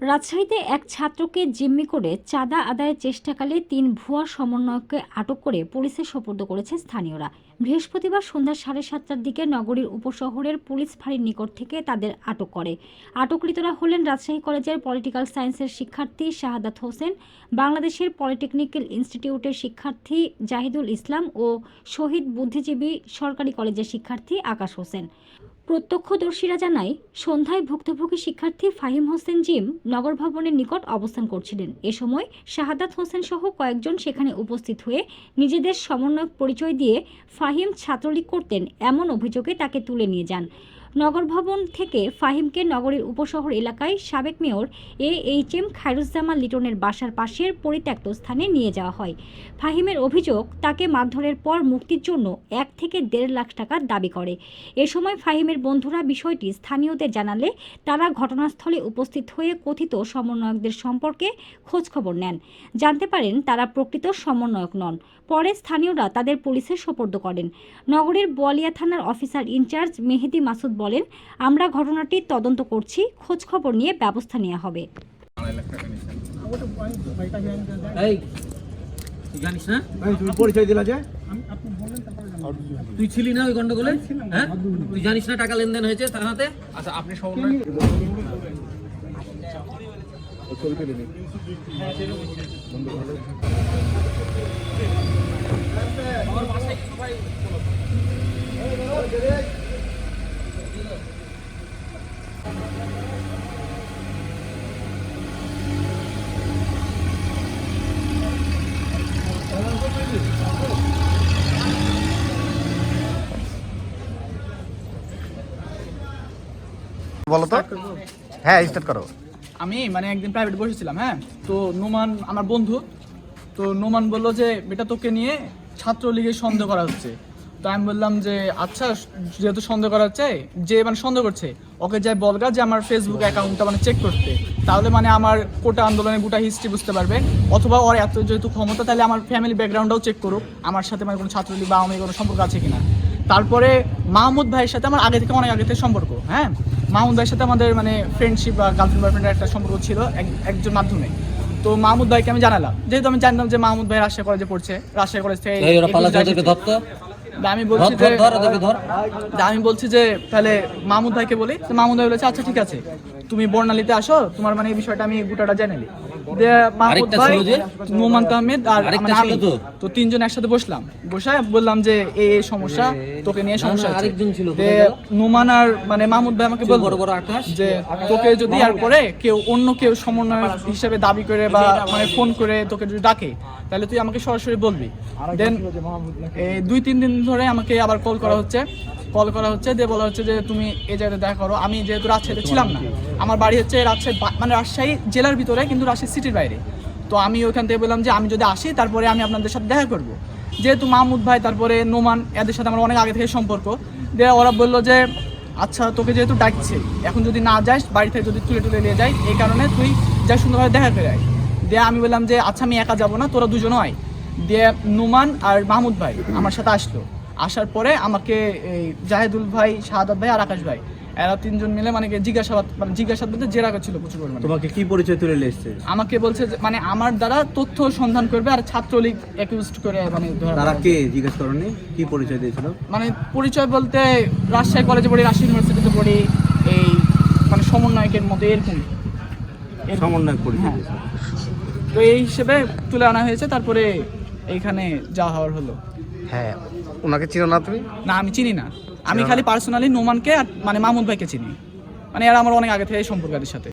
রাজশাহীতে এক ছাত্রকে জিম্মি করে চাঁদা আদায়ের চেষ্টাকালে তিন ভুয়া সমন্বয়ককে আটক করে পুলিশে সোপর্দ করেছে স্থানীয়রা। বৃহস্পতিবার সন্ধ্যা সাড়ে সাতটার দিকে নগরীর উপশহরের পুলিশ ফাঁড়ির নিকট থেকে তাদের আটক করে। আটককৃতরা হলেন রাজশাহী কলেজের পলিটিক্যাল সায়েন্সের শিক্ষার্থী শাহাদাত হোসেন, বাংলাদেশের পলিটেকনিক্যাল ইনস্টিটিউটের শিক্ষার্থী জাহিদুল ইসলাম ও শহীদ বুদ্ধিজীবী সরকারি কলেজের শিক্ষার্থী আকাশ হোসেন। প্রত্যক্ষদর্শীরা জানায়, সন্ধ্যায় ভুক্তভোগী শিক্ষার্থী ফাহিম হোসেন জিম নগর ভবনের নিকট অবস্থান করছিলেন। এ সময় শাহাদাত হোসেন সহ কয়েকজন সেখানে উপস্থিত হয়ে নিজেদের সমন্বয়ক পরিচয় দিয়ে ফাহিম ছাত্রলীগ করতেন এমন অভিযোগে তাকে তুলে নিয়ে যান। নগর ভবন থেকে ফাহিমকে নগরীর উপশহর এলাকায় সাবেক mayor A H M Khairuzzaman লিটনের বাসার পাশের পরিত্যক্ত স্থানে নিয়ে যাওয়া হয়। ফাহিমের অভিযোগ, তাকে মারধরের পর মুক্তির জন্য এক থেকে দেড় লাখ টাকা দাবি করে। এ সময় ফাহিমের বন্ধুরা বিষয়টি স্থানীয়দের জানালে তারা ঘটনাস্থলে উপস্থিত হয়ে কথিত সমন্বয়কদের সম্পর্কে খোঁজখবর নেন। জানতে পারেন, তারা প্রকৃত সমন্বয়ক নন। পরে স্থানীয়রা তাদের পুলিশে সোপর্দ করেন। নগরের বোয়ালিয়া থানার অফিসার ইনচার্জ মেহেদি মাসুদ বলেন আমরা ঘটনাটির তদন্ত করছি খোঁজখবর নিয়ে ব্যবস্থা নেওয়া হবে। তুই পরিচয় দিলা যে? ছিলি না ওই গন্ডগোলে? হ্যাঁ? তুই জানিস না টাকা লেনদেন হয়েছে থানাতে আচ্ছা আপনি সমন্বয় বলো তো? হ্যাঁ স্টার্ট করো। আমি মানে একদিন প্রাইভেট বসেছিলাম হ্যাঁ? তো নোমান আমার বন্ধু তো নোমান বলল যে বেটা তোকে নিয়ে ছাত্রলীগের সন্দেহ করা হচ্ছে। তো আমি বললাম যে আচ্ছা যেহেতু সন্দেহ করা হচ্ছে যে মানে সন্দেহ করছে ওকে যাই বলগা যে আমার ফেসবুক অ্যাকাউন্টটা মানে চেক করতে। তাহলে মানে আমার কোটা আন্দোলনের গোটা হিস্ট্রি বুঝতে পারবে। অথবা ওর এত যেহেতু ক্ষমতা তাহলে আমার ফ্যামিলি ব্যাকগ্রাউন্ডটাও চেক করুক। আমার সাথে মানে কোনো ছাত্রলীগ বা লীগের কোনো সম্পর্ক আছে কিনা? তারপরে মাহমুদ ভাইয়ের সাথে আমার আগে থেকে অনেক আগে থেকে সম্পর্ক হ্যাঁ? মাহমুদ ভাইয়ের সাথে আমাদের মানে ফ্রেন্ডশিপ বা গার্লফ্রেন্ড বয়ফ্রেন্ডের একটা সম্পর্ক ছিল একজন মাধ্যমে। তো মাহমুদ ভাইকে আমি জানালাম। যেহেতু আমি জানতাম যে মাহমুদ ভাই রাজশাহী কলেজে পড়ছে রাজশাহী কলেজ থেকে আমি বলছি যে আমি বলছি যে তাহলে মাহমুদ ভাইকে বলি। মাহমুদ ভাই বলেছে আচ্ছা ঠিক আছে। তুমি বর্ণালীতে আসো তোমার মানে এই বিষয়টা আমি গোটাটা জেনে নিই। মাহমুদ ভাই ছিল আহমেদ আর আমি তো? তো তিনজন একসাথে বসলাম। বসে বললাম যে এই এই সমস্যা তোকে নিয়ে সমস্যা আরেকজন ছিল, দিয়ে কোথায় গেল? নোমান আর মানে মাহমুদ ভাই আমাকে বড় বড় আকাশ? যে তোকে যদি আর করে কেউ অন্য কেউ সমন্বয় হিসেবে দাবি করে বা মানে ফোন করে তোকে যদি ডাকে তাহলে তুই আমাকে সরাসরি বলবি। দেন দুই তিন দিন ধরে আমাকে আবার কল করা হচ্ছে। কল করা হচ্ছে, দিয়ে বলা হচ্ছে যে তুমি এই জায়গায় দেখা করো। আমি যেহেতু রাজশাহীতে ছিলাম না, আমার বাড়ি হচ্ছে রাজশাহী মানে রাজশাহী জেলার ভিতরে, কিন্তু রাজশাহী সিটির বাইরে। তো আমি ওখান থেকে বললাম যে আমি যদি আসি, তারপরে আমি আপনাদের সাথে দেখা করব। যেহেতু মাহমুদ ভাই, তারপরে নোমান, এদের সাথে আমার অনেক আগে থেকে সম্পর্ক, দিয়ে ওরা বলল যে আচ্ছা তোকে যেহেতু ডাকছে, এখন যদি না যাস, বাড়ি থেকে যদি তুলে তুলে নিয়ে যাই, এই কারণে তুই যাই সুন্দরভাবে দেখা করে আয়। দিয়ে আমি বললাম যে আচ্ছা আমি একা যাব না, তোরা দুজন হয় দিয়ে নুমান আর মাহমুদ ভাই আমার সাথে আসলো। আসার পরে আমাকে এই জাহেদুল ভাই শাহাদাত ভাই আর আকাশ ভাই এরা তিনজন মিলে মানে জিজ্ঞাসাবাদ মানে জিজ্ঞাসাবাদ জেরা করছিল প্রচুর পরিমাণে। তোমাকে কি পরিচয় তুলে এসছে? আমাকে বলছে যে মানে আমার দ্বারা তথ্য সন্ধান করবে আর ছাত্রলীগ অ্যাকিউজড করে মানে তারা। কে জিজ্ঞেস করনি? কি পরিচয় দিয়েছিল? মানে পরিচয় বলতে রাজশাহী কলেজে পড়ি রাজশাহী ইউনিভার্সিটিতে পড়ি এই মানে সমন্বয়কের মধ্যে এরকম। এরকম। সমন্বয় পরিচয় হ্যাঁ। তো এই হিসেবে তুলে আনা হয়েছে তারপরে এইখানে যাওয়া হওয়ার হলো। হ্যাঁ ওনাকে চিনো না তুমি? না, আমি চিনি না। আমি খালি পার্সোনালি নোমানকে আর মানে মাহমুদ ভাইকে চিনি। মানে এরা আমার অনেক আগে থেকে সম্পর্ক এদের সাথে।